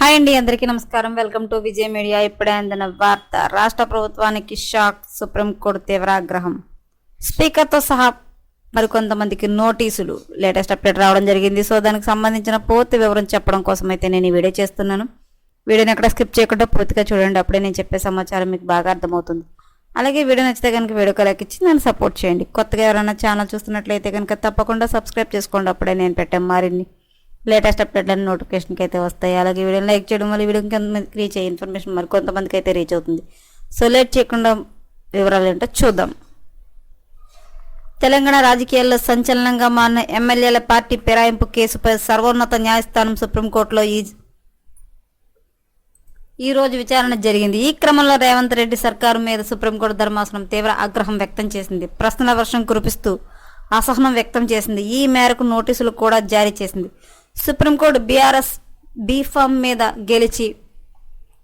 Hi అండి అందరికీ నమస్కారం. Welcome to Vijay media. ఇప్పుడే అందిన వార్త రాష్ట్ర ప్రభుత్వానికి షాక్ సుప్రీంకోర్టు తీవ్ర ఆగ్రహం. స్పీకర్తో సహా మరికొంతమందికి నోటీసులు లేటెస్ట్ అప్డేట్ రావడం జరిగింది. సో దానికి సంబంధించిన పూర్తి వివరం చెప్పడం కోసం అయితే నేను ఈ వీడియో చేస్తున్నాను. వీడియోని ఎక్కడ స్కిప్ చేయకుండా పూర్తిగా చూడండి. అప్పుడే నేను చెప్పే సమాచారం మీకు బాగా అర్థమవుతుంది. అలాగే వీడియో నచ్చితే కనుక వీడియో లైక్ ఇచ్చి నన్ను సపోర్ట్ చేయండి. కొత్తగా ఎవరైనా ఛానల్ చూస్తున్నట్లయితే కనుక తప్పకుండా సబ్స్క్రైబ్ చేసుకోండి. అప్పుడే నేను పెట్టే మరిన్ని లేటెస్ట్ అప్డేట్లను నోటిఫికేషన్కి అయితే వస్తాయి. అలాగే వీడియోని లైక్ చేయడం వల్ల వీడియో కొంతమందికి రీచ్ అయ్యే ఇన్ఫర్మేషన్ మరి కొంతమందికి అయితే రీచ్ అవుతుంది. సో లేట్ చేయకుండా వివరాలు ఏంటో చూద్దాం. తెలంగాణ రాజకీయాల్లో సంచలనంగా మారిన ఎమ్మెల్యేల పార్టీ ఫిరాయింపు కేసుపై సర్వోన్నత న్యాయస్థానం సుప్రీంకోర్టులో ఈ ఈ రోజు విచారణ జరిగింది. ఈ క్రమంలో రేవంత్ రెడ్డి సర్కారు మీద సుప్రీంకోర్టు ధర్మాసనం తీవ్ర ఆగ్రహం వ్యక్తం చేసింది. ప్రశ్నల వర్షం కురిపిస్తూ అసహనం వ్యక్తం చేసింది. ఈ మేరకు నోటీసులు కూడా జారీ చేసింది. సుప్రీంకోర్టు బీఆర్ఎస్ బీఫామ్ మీద గెలిచి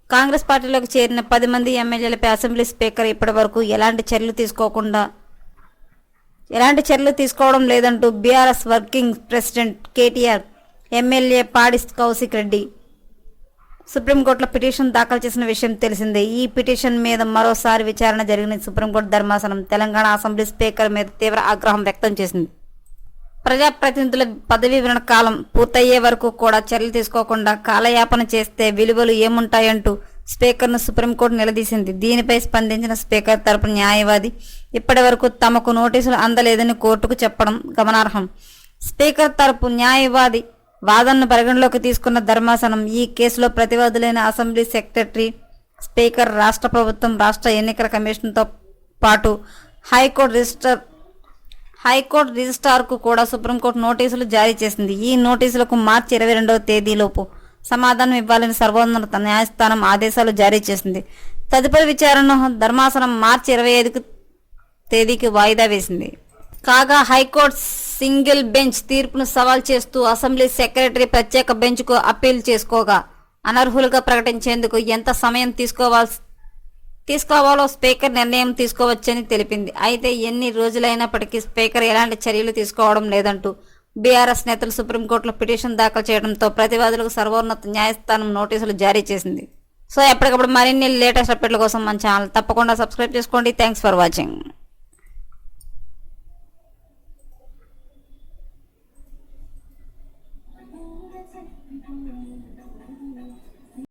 కాంగ్రెస్ పార్టీలోకి చేరిన పది మంది ఎమ్మెల్యేలపై అసెంబ్లీ స్పీకర్ ఇప్పటివరకు ఎలాంటి చర్యలు తీసుకోకుండా ఎలాంటి చర్యలు తీసుకోవడం లేదంటూ BRS working president KTR MLA Padi Kaushik Reddy సుప్రీంకోర్టులో పిటిషన్ దాఖలు చేసిన విషయం తెలిసిందే. ఈ పిటిషన్ మీద మరోసారి విచారణ జరిగిన సుప్రీంకోర్టు ధర్మాసనం తెలంగాణ అసెంబ్లీ స్పీకర్ మీద తీవ్ర ఆగ్రహం వ్యక్తం చేసింది. ప్రజాప్రతినిధుల పదవీ విరణ కాలం పూర్తయ్యే వరకు కూడా చర్యలు తీసుకోకుండా కాలయాపన చేస్తే విలువలు ఏముంటాయంటూ స్పీకర్ను సుప్రీంకోర్టు నిలదీసింది. దీనిపై స్పందించిన స్పీకర్ తరపు న్యాయవాది ఇప్పటి వరకు తమకు నోటీసులు అందలేదని కోర్టుకు చెప్పడం గమనార్హం. స్పీకర్ తరపు న్యాయవాది వాదనను పరిగణలోకి తీసుకున్న ధర్మాసనం ఈ కేసులో ప్రతివాదులైన అసెంబ్లీ సెక్రటరీ స్పీకర్ రాష్ట్ర ప్రభుత్వం రాష్ట్ర ఎన్నికల కమిషన్తో పాటు హైకోర్టు రిజిస్టర్ హైకోర్టు రిజిస్ట్రార్కు కూడా సుప్రీంకోర్టు నోటీసులు జారీ చేసింది. ఈ నోటీసులకు మార్చి ఇరవై రెండవ తేదీలోపు సమాధానం ఇవ్వాలని సర్వోన్నత న్యాయస్థానం ఆదేశాలు జారీ చేసింది. తదుపరి విచారణను ధర్మాసనం మార్చి ఇరవై ఐదుకు తేదీకి వాయిదా వేసింది. కాగా హైకోర్టు సింగిల్ బెంచ్ తీర్పును సవాల్ చేస్తూ అసెంబ్లీ సెక్రటరీ ప్రత్యేక బెంచ్కు అప్పీల్ చేసుకోగా అనర్హులుగా ప్రకటించేందుకు ఎంత సమయం తీసుకోవాల్సి తీసుకోవాలో స్పీకర్ నిర్ణయం తీసుకోవచ్చని తెలిపింది. అయితే ఎన్ని రోజులైనప్పటికీ స్పీకర్ ఎలాంటి చర్యలు తీసుకోవడం లేదంటూ బీఆర్ఎస్ నేతలు సుప్రీంకోర్టులో పిటిషన్ దాఖలు చేయడంతో ప్రతివాదులకు సర్వోన్నత న్యాయస్థానం నోటీసులు జారీ చేసింది. సో ఎప్పటికప్పుడు మరిన్ని లేటెస్ట్ అప్డేట్ల కోసం మన ఛానల్ తప్పకుండా సబ్స్క్రైబ్ చేసుకోండి. Thanks for watching.